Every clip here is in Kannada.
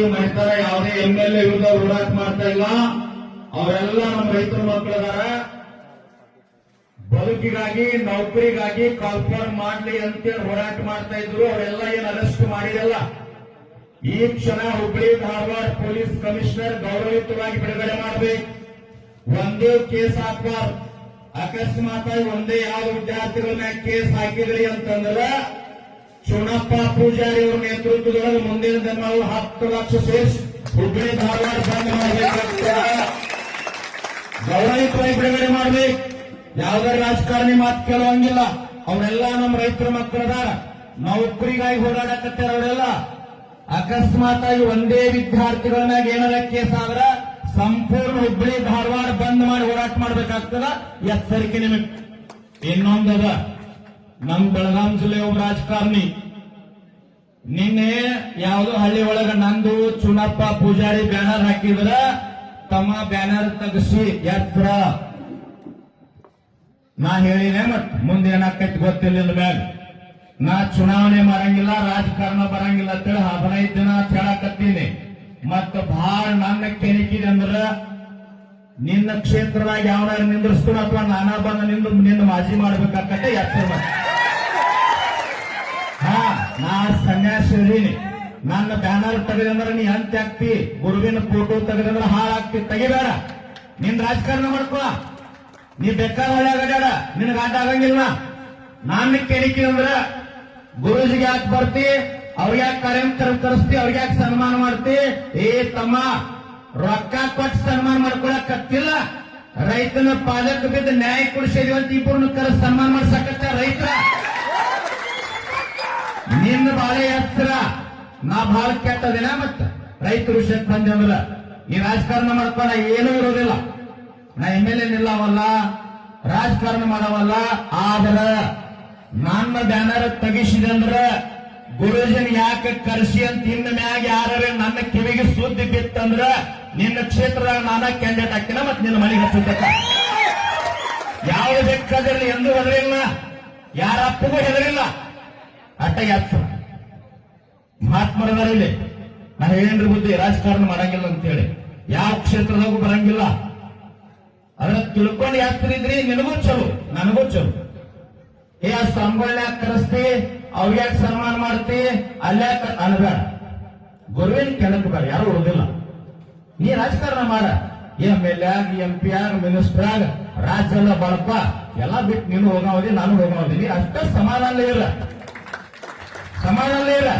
ಈ ಮಾಡ್ತಾರೆ ಯಾವುದೇ ಎಂ ಎಲ್ ಎ ವಿರುದ್ಧ ಹೋರಾಟ ಮಾಡ್ತಾ ಇಲ್ಲ. ಅವರೆಲ್ಲ ನಮ್ಮ ರೈತರ ಮಕ್ಕಳಿದ್ದಾರೆ ಬದುಕಿಗಾಗಿ, ನೌಕರಿಗಾಗಿ ಕಾಲ್ಫಾರ್ಮ್ ಮಾಡ್ಲಿ ಅಂತೇಳಿ ಹೋರಾಟ ಮಾಡ್ತಾ ಇದ್ರು. ಅವರೆಲ್ಲ ಏನ್ ಅರೆಸ್ಟ್ ಮಾಡಿರಲ್ಲ ಈ ಕ್ಷಣ ಹುಬ್ಬಳ್ಳಿ ಧಾರವಾಡ ಪೊಲೀಸ್ ಕಮಿಷನರ್ ಗೌರವಯುತವಾಗಿ ಬಿಡುಗಡೆ ಮಾಡಬೇಕು. ಒಂದೇ ಕೇಸ್ ಹಾಕ್ಬಾರ್ದು. ಅಕಸ್ಮಾತ್ ಒಂದೇ ಯಾವ ವಿದ್ಯಾರ್ಥಿಗಳ ಮ್ಯಾಗ ಕೇಸ್ ಹಾಕಿದ್ರಿ ಅಂತಂದ್ರೆ ಚುನಪ್ಪ ಪೂಜಾರಿ ಅವರ ನೇತೃತ್ವದೊಳಗೆ ಮುಂದಿನ ದಿನ ನಾವು ಹತ್ತು ಲಕ್ಷ ಸೇರಿಸಿ ಹುಬ್ಬಳ್ಳಿ ಧಾರವಾಡ ಬಂದ್ ಮಾಡಬೇಕು ಗೌರವಯುತವಾಗಿ ಬಿಡುಗಡೆ ಮಾಡ್ಬೇಕು. ಯಾವುದೇ ರಾಜಕಾರಣಿ ಮಾತು ಕೇಳುವಂಗಿಲ್ಲ ಅವರೆಲ್ಲ ನಮ್ಮ ರೈತರ ಮಕ್ಕಳದ ನೌಕರಿಗಾಗಿ ಹೋರಾಡಕತ್ತಾರ ಅವರೆಲ್ಲ. ಅಕಸ್ಮಾತ್ ಆಗಿ ಒಂದೇ ವಿದ್ಯಾರ್ಥಿಗಳ ಮ್ಯಾಗ ಏನಾರ ಕೇಸ್ ಆದ್ರ ಸಂಪೂರ್ಣ ಹುಬ್ಬಳ್ಳಿ ಧಾರವಾಡ ಬಂದ್ ಮಾಡಿ ಹೋರಾಟ ಮಾಡ್ಬೇಕಾಗ್ತದ? ಎಚ್ಚರಿಕೆ ನಿಮಗೆ. ಇನ್ನೊಂದದ ನಮ್ ಬೆಳಗಾಂ ಜಿಲ್ಲೆ ಒಬ್ಬ ರಾಜಕಾರಣಿ. ನಿನ್ನೆ ಯಾವುದೋ ಹಳ್ಳಿ ಒಳಗ ನಂದು ಚುನಪ್ಪ ಪೂಜಾರಿ ಬ್ಯಾನರ್ ಹಾಕಿದ್ರ, ತಮ್ಮ ಬ್ಯಾನರ್ ತಗಸಿ ಎತ್ತರ ನಾ ಹೇಳಿದೆ ಮತ್ ಮುಂದೆ ಏನಾಕೈತಿ ಗೊತ್ತಿಲ್ಲ ಮ್ಯಾಗ ನಾ ಚುನಾವಣೆ ಬರಂಗಿಲ್ಲ ರಾಜಕಾರಣ ಬರಂಗಿಲ್ಲ ಅಂತೇಳಿ ಹದಿನೈದು ದಿನ ಕೇಳಾಕತ್ತೀನಿ ಮತ್ತ ಭಾಳ ನನ್ನ ಕೆಣಕಿದೆ ಅಂದ್ರ, ನಿನ್ನ ಕ್ಷೇತ್ರದಾಗ ಯಾವನಾರ ನಿಂದ್ರಸ್ತು ಅಥವಾ ನಾನಾ ಬಂದ ನಿಂದು ನಿನ್ನ ಮಾಜಿ ಮಾಡ್ಬೇಕಾಕತ್ತೆ, ಎತ್ತರ ನಾ ಸನ್ಯಾಸಿ ಹೇಳೀನಿ ನನ್ನ ಬ್ಯಾನರ್ ತೆಗೆದಂದ್ರೆ ನೀ ಅಂತ ಆಗ್ತಿ ಗುರುವಿನ ಫೋಟೋ ತೆಗೆದಂದ್ರೆ ಹಾಳಾಗ್ತಿ ತೆಗಿಬೇಡ. ನಿನ್ ರಾಜಕಾರಣ ಮಾಡ್ಕೋ. ನೀ ಬೇಕಾದ ಹೊಳೆ ಅಡ್ಯಾಡ ನಿನಗೆ ಆಟ ಆಗಂಗಿಲ್ಲ. ನಾನು ಕೆಣಿಕೆ ಅಂದ್ರ, ಗುರುಜಿಗೆ ಯಾಕೆ ಬರ್ತಿ? ಅವ್ರಿಗೆ ಯಾಕೆ ಕಾರ್ಯಕ್ರಮ ತರಿಸ್ತಿ ಅವ್ರಿಗೆ ಯಾಕೆ ಸನ್ಮಾನ ಮಾಡ್ತಿ? ಏ ತಮ್ಮ, ರೊಕ್ಕ ಕೊಟ್ಟು ಸನ್ಮಾನ ಮಾಡ್ಕೊಳಕತ್ತಿಲ್ಲ. ರೈತನ ಪಾದಕ್ಕೆ ಬಿದ್ದು ನ್ಯಾಯ ಕೊಡಿಸಿದೀವಿ ಅಂತ ಇಬ್ಬರನ್ನು ಕರೆಸ್ ಸನ್ಮಾನ ಮಾಡ್ಸಕತ್ತ ರೈತರ. ನಿನ್ನ ಬಾಳೆ ಹತ್ರ ನಾ ಬಹಳ ಕೆಟ್ಟದಿನ ಮತ್ತ? ರೈತ ವಿಷಯಕ್ಕೆ ಬಂದೆ ಅಂದ್ರ ಈ ರಾಜಕಾರಣ ಮಾಡ್ಕೊಂಡ ಏನೂ ಇರೋದಿಲ್ಲ. ನಾ ಎಂ ಎಲ್ ಎ ರಾಜಕಾರಣ ಮಾಡವಲ್ಲ, ಆದ್ರ ನನ್ನ ಬ್ಯಾನರ್ ತೆಗಿಸಿದಂದ್ರ ಗುರುಜನ್ ಯಾಕೆ ಕರ್ಸಿ ಅಂತ ಇನ್ನ ಮ್ಯಾಗ ಯಾರ ನನ್ನ ಕಿವಿಗೆ ಸುದ್ದಿ ಬಿತ್ತಂದ್ರ ನಿನ್ನ ಕ್ಷೇತ್ರದಾಗ ನಾನ ಕ್ಯಾಂಡಿಡೇಟ್ ಹಾಕಿನ ಮತ್ತೆ ನಿನ್ನ ಮನೆಗೆ ಹಚ್ಚುತ್ತ ಯಾವ ಬೇಕಾದ್ರೆ ಎಂದು ಹೆದರಿಲ್ಲ ಯಾರ ಅಪ್ಪಗೂ ಹೆದರಿಲ್ಲ. ಅಟ್ಟ ಯಾತ್ಸ ಮಹಾತ್ಮರದಾರ ಇಲ್ಲಿ ನಾ ಹೇಳೇನ್ರಿ ಬುದ್ಧಿ ರಾಜಕಾರಣ ಮಾಡಂಗಿಲ್ಲ ಅಂತ ಹೇಳಿ ಯಾವ ಕ್ಷೇತ್ರದಾಗೂ ಬರಂಗಿಲ್ಲ. ಅದನ್ನ ತಿಳ್ಕೊಂಡು ಯಾತ್ರಿದ್ರಿ ನಿನಗೂ ಚಲೋ, ನನಗೂ ಚಲೋ. ಏ, ಆ ಸಂಬಳ ಯಾಕೆ ಕರೆಸ್ತಿ? ಅವ್ಯಾಕ ಸನ್ಮಾನ ಮಾಡ್ತಿ? ಅಲ್ಯಾಕ ಅನ್ಬೇಡ ಗುರುವಿನ ಕೆಳಕ್ಕೆ ಬೇಡ, ಯಾರು ಉಳಿದಿಲ್ಲ. ನೀ ರಾಜಕಾರಣ ಮಾಡ. ಎಂ ಎಲ್ ಆಗ ಎಂ ಪಿ ಆಗ ಮಿನಿಸ್ಟರ್ ಆಗ, ರಾಜ್ಯದ ಬಳಪ ಎಲ್ಲ ಬಿಟ್ಟು ನೀನು ಹೋಗಾವದಿ ನಾನು ಹೋಗಾವದಿ ಅಷ್ಟ ಸಮಾಧಾನ ಇಲ್ಲ ಸಮಾಧಾನ ಇಲ್ಲ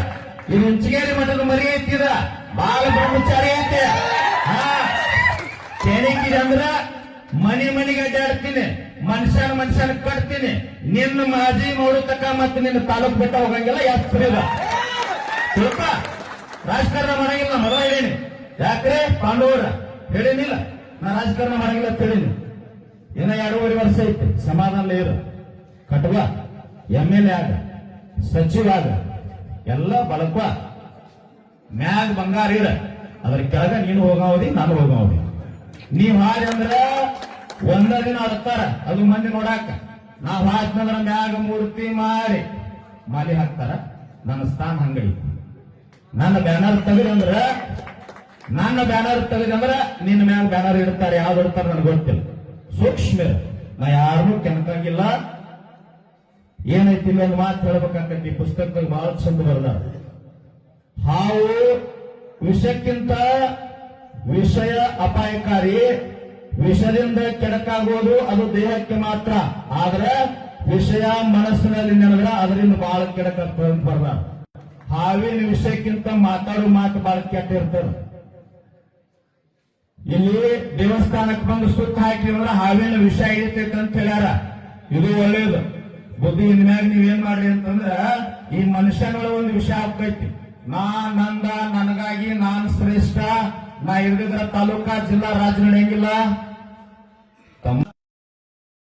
ಇದು ಚಿಗೇರಿ ಮಠದ ಮರಿ ಐತಿದ ಬಾಲ ಬ್ರಹ್ಮಚಾರಿ ಐತೆ ಕೆಣಿಕಿದೆ ಅಂದ್ರ ಮನಿ ಮನೆಗೆ ಅಡ್ಡಾಡ್ತೀನಿ. ಮನುಷ್ಯನ ಮನುಷ್ಯನ ಕಟ್ತೀನಿ ನಿನ್ನ ಮಾಜಿ ನೋಡತಕ್ಕ ಮತ್ತೆ ನಿನ್ನ ತಾಲೂಕ್ ಬೆಟ್ಟ ಹೋಗಂಗಿಲ್ಲ ಎತ್ತರಿದ ಸ್ವಲ್ಪ ರಾಜಕಾರಣ ಮಾಡಂಗಿಲ್ಲ ಮೊದಲ ಹೇಳೀನಿ. ಯಾಕ್ರೆ? ಪಾಂಡವರ. ಹೇಳಿನಿಲ್ಲ. ನಾ ರಾಜಕಾರಣ ಮಾಡಂಗಿಲ್ಲ ಅಂತ ಹೇಳೀನಿ. ಇನ್ನ ಎರಡೂವರೆ ವರ್ಷ ಐತಿ. ಸಮಾಧಾನ ಇರು. ಕಟ್ವ ಎಂ ಎಲ್ ಎ ಆಗ. ಸಚಿವ ಆಗ. ಎಲ್ಲ ಬಳಕ ಮ್ಯಾಗ ಬಂಗಾರ ಇರ. ಅದ್ರ ಕೆಳಗ ನೀನು ಹೋಗಾವದಿ, ನಾನು ಹೋಗಾವದಿ. ನೀವ್ ಹಾರಿ ಅಂದ್ರ ಒಂದ ದಿನ ಹತ್ತಾರ ಅದು ಮಂದಿ ನೋಡಾಕ. ನಾವ್ ಹಾಕ್ತಂದ್ರ ಮ್ಯಾಗ ಮೂರ್ತಿ ಮಾಡಿ ಮಾಲಿ ಹಾಕ್ತಾರ. ನನ್ನ ಸ್ಥಾನ ಹಂಗಡಿ. ನನ್ನ ಬ್ಯಾನರ್ ತೆಗೆದಂದ್ರ ನನ್ನ ಬ್ಯಾನರ್ ತೆಗೆದಂದ್ರ ನಿನ್ನ ಮ್ಯಾಗ ಬ್ಯಾನರ್ ಇಡ್ತಾರೆ. ಯಾವ್ದು ಇಡ್ತಾರೆ ನನಗೆ ಗೊತ್ತಿಲ್ಲ. ಸೂಕ್ಷ್ಮ. ನಾ ಯಾರನ್ನೂ ಕೆಣಕಂಗಿಲ್ಲ. ಏನೈತಿ ಒಂದು ಮಾತು ಹೇಳ್ಬೇಕಂತ ಈ ಪುಸ್ತಕದಲ್ಲಿ ಬಹಳ ಚಂದ ಬರ್ದಾರ ಹಾವು ವಿಷಕ್ಕಿಂತ ವಿಷಯ ಅಪಾಯಕಾರಿ, ವಿಷದಿಂದ ಕೆಡಕಾಗೋದು ಅದು ದೇಹಕ್ಕೆ ಮಾತ್ರ. ಆದ್ರೆ ವಿಷಯ ಮನಸ್ಸಿನಲ್ಲಿ ನಡೆದ್ರೆ ಅದರಿಂದ ಬಹಳ ಕೆಡಕ ಅಂತ ಬರ್ದಾರ. ಹಾವಿನ ವಿಷಯಕ್ಕಿಂತ ಮಾತಾಡೋ ಮಾತು ಬಹಳ ಕೆಟ್ಟ ಇರ್ತದೆ. ಇಲ್ಲಿ ದೇವಸ್ಥಾನಕ್ಕೆ ಬಂದು ಸುತ್ತ ಹಾಕಿದ್ರೆ ಹಾವಿನ ವಿಷಯ ಹಿಡಿತೈತೆ ಅಂತ ಹೇಳ್ಯಾರ. ಇದು ಒಳ್ಳೇದು. ಬುದ್ಧಿ ಇನ್ಮ್ಯಾಗ ನೀವೇನ್ ಮಾಡ್ರಿ ಅಂತಂದ್ರ, ಈ ಮನುಷ್ಯಗಳ ಒಂದು ವಿಷಯ ಆಗ್ತೈತಿ. ನಾ, ನಂದ, ನನಗಾಗಿ ನಾನ್ ಶ್ರೇಷ್ಠ, ನಾ ಇರ್ದಿದ್ರ ತಾಲೂಕಾ, ಜಿಲ್ಲಾ ರಾಜ್ಯ ನಡೆಯಂಗಿಲ್ಲ.